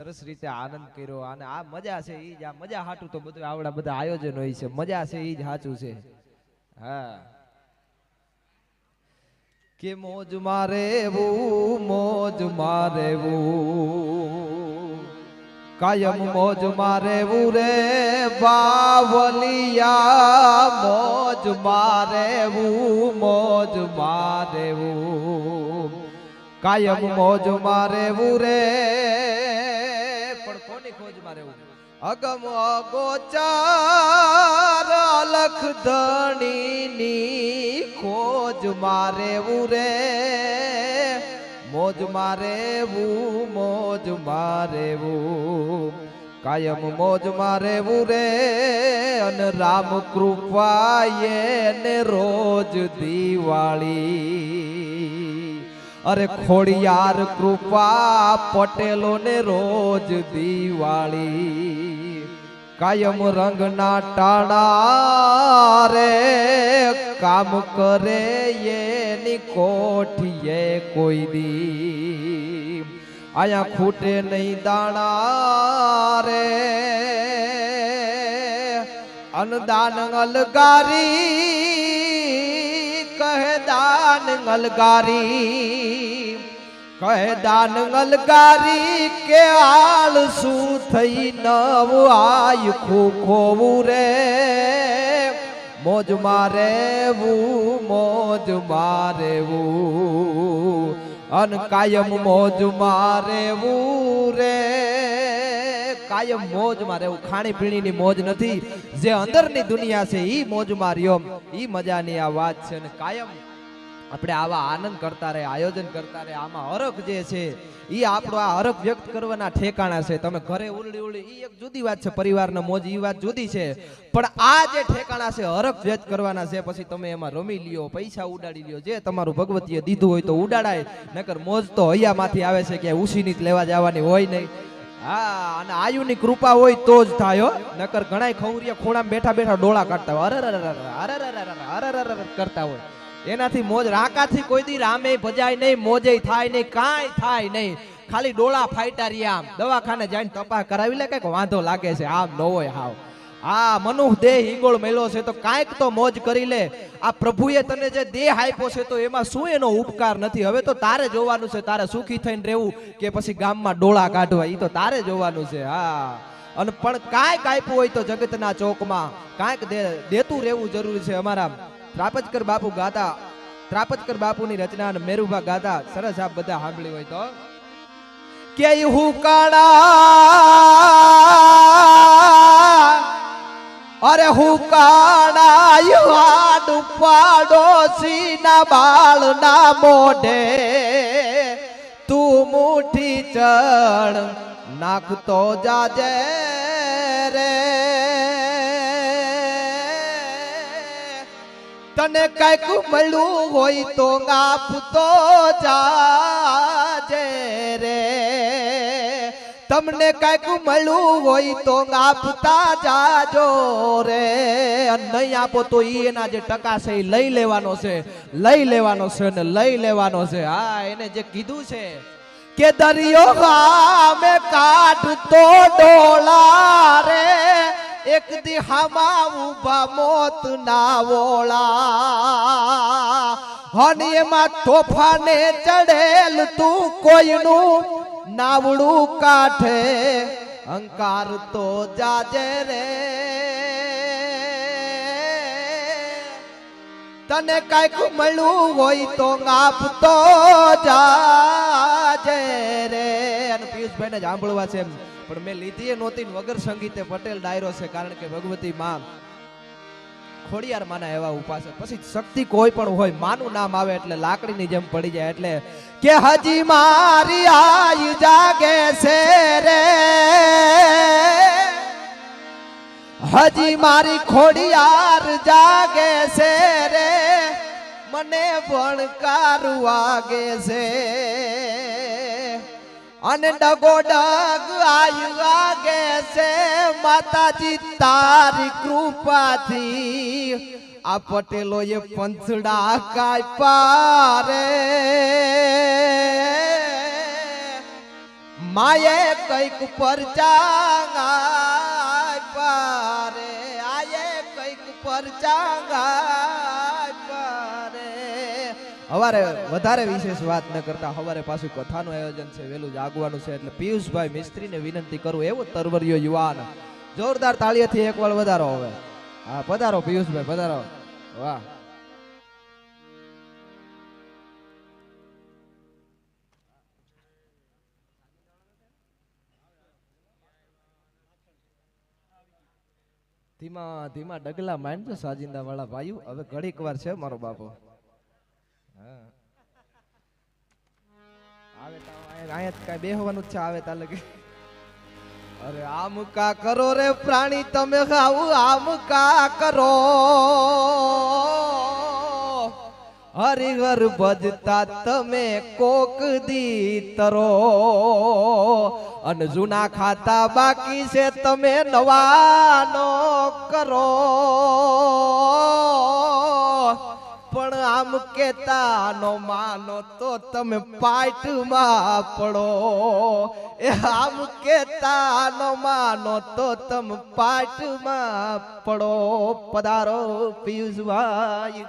સરસ રીતે આનંદ કર્યો અને આ મજા છે ઈ જ, આ મજા હાટું તો બધું આવડા બધા આયોજન હોય છે. મજા છે ઈ જ હાચું છે. હા. કે મોજ મારે મોજ મારેવું કાયમ મોજ મારેવું રે બાવલિયા મોજ મારેવું મોજ મારેવું કાયમ મોજ મારેવું રે મારેવું અગમ અગોચાર, અલખ ધણીની ખોજ મારેવું રે. મોજ મારેવું મોજ મારેવું કાયમ મોજ મારેવું રે. અને રામ કૃપાએ ને રોજ દિવાળી અરે ખોડિયાર કૃપા પટેલો ને રોજ દિવાળી. કાયમ રંગના ટાણા રે, કામ કરે એની કોઠીએ કોઈ દી આયા ખૂટે નહીં દાણા રે. અનદાન અલગારી કહે દાન અલગારી કહે દાન અલગારી કે આળ શું થઈ નવ આય ખોવું રે? મોજ મારેવું મોજ મારેવું, અન કાયમ મોજ મારેવું રે. કાયમ મોજમાં રહેવું. ખાણી પીણીની મોજ નથી. જે અંદરની દુનિયા છે એ મોજમાં રહ્યો. એ મજાની આ વાત છે અને કાયમ આપણે આવા આનંદ કરતા રહે, આયોજન કરતા રહે. આમાં હરખ જે છે એ આપણો આ હરખ વ્યક્ત કરવાના ઠેકાણા છે. તમે ઘરે ઉલડી ઉલડી એ એક જુદી વાત છે, પરિવારનો મોજ એ વાત જુદી છે. પણ આ જે ઠેકાણા છે, હરખ વ્યક્ત કરવાના છે, પછી તમે એમાં રમી લ્યો, પૈસા ઉડાડી લ્યો. જે તમારું ભગવતીએ દીધું હોય તો ઉડાડાય. નકર મોજ તો હૈયામાંથી આવે છે કે ઉછીની જ લેવા જવાની હોય નહીં. હા, અને આયુની કૃપા હોય તો જ થાય નકર ઘણાય ખવરિયા ખૂણામાં બેઠા બેઠા ડોળા કાઢતા હોય. અરર અરે અરે અરે કરતા હોય. એનાથી મોજ, રાકાથી કોઈ દી રામે ભજાય નહીં મોજે થાય નહીં કાંઈ થાય નહીં. ખાલી ડોળા ફાઈટા રહ્યા આમ. દવાખાને જઈને તપાસ કરાવી લે, કંઈક વાંધો લાગે છે. આમ ન હોય હાવ. આ મનુહ દેહ હિંગોળ મેલો છે તો કાંઈક તો મોજ કરી લે. આ પ્રભુએ તને જે દેહ આપ્યો છે તો એમાં શું એનો ઉપકાર નથી? હવે તો તારે જોવાનું છે, તારે સુખી થઈને રહેવું કે પછી ગામમાં ડોળા કાઢવા એ તો તારે જોવાનું છે, હા. અને પણ કાંઈક આપ્યું હોય તો જગતના ચોકમાં, કાંઈક દેતું રહેવું જરૂરી છે અમારા ત્રાપજકર બાપુ ગાતા ત્રાપજકર બાપુની રચના અને મેરુભા ગાતા, સરસ આપ બધા સાંભળી હોય તો. કે હુકાણા અરે હુકાણા હાડ પાડોશી ના બાળ ના મોઢે. તું મુઠી ચણ નાખતો જાજે રે. તને કંઈક મળ્યું હોય તો આપતો જાજે તમને કંઈક મળ્યું હોય તો આપતા જાજો રે. નહીં આપો તો ઈ એના જે ટકા છે એ લઈ લેવાનો છે, લઈ લેવાનો છે ને લઈ લેવાનો છે. હા, એને જે કીધું છે કે દરિયો ગામે કાઢતો ડોળા રે. એક દિહામાં ઊભા મોત ના વોળા. હન એમાં તોફાને ચડેલ તું કોઈનું નાવડું કાઠે અંકાર તો જાજે રે તને કંઈક મળ્યું હોય તો આપતો જાજે રે અને પિયુષભાઈ ને સાંભળવા છે. પણ મેં લીધી નહોતી વગર સંગીતે પટેલ ડાયરો છે, કારણ કે ભગવતી માં ખોડિયાર એવા ઉપાસક પછી શક્તિ કોઈ પણ હોય, માનું નામ આવે એટલે લાકડીની જેમ પડી જાય એટલે કે હજી મારી આયુ જાગે છે રે. હજી મારી ખોડિયાર જાગે છે રે. મને ભણકાર વાગે છે. અને ડગો ડગ આયુ આગે છે. માતાજી, તારી કૃપાથી આ પટેલો એ પંચડા કાપ્યા રે. માયે કંઈક પરચાંગા પારે આયે કંઈક પરચાંગા પારે હવારે વધારે વિશેષ વાત ન કરતા હવારે પાછું કથાનું આયોજન છે, વહેલું જાગવાનું છે એટલે પિયુષભાઈ મિસ્ત્રીને વિનંતી કરું, એવો તરવરિયો યુવાન. જોરદાર એક વાર વધારો હવે. હા પધારો પિયુષભાઈ પધારો વાહ. ધીમા ધીમા ડગલા માંડજો સાજિંદા વાળા ભાઈઓ, હવે ઘડીક વાર છે મારો બાપો. અહીંયા કાંઈ બેહવાનું જ છે, આવે તા લગે. અરે આમ કા કરો રે પ્રાણી, તમે ખાવું આમ કા કરો. હરિહર ભજતા તમે કોક દી તરો અને જૂના ખાતા બાકી છે, તમે નવાનો કરો. આમ કેતા નો માનો તો તમે પાટમાં પડો. એ આમ કેતા નો માનો તો તમે પાટમાં પડો. પધારો પિયુષભાઈ.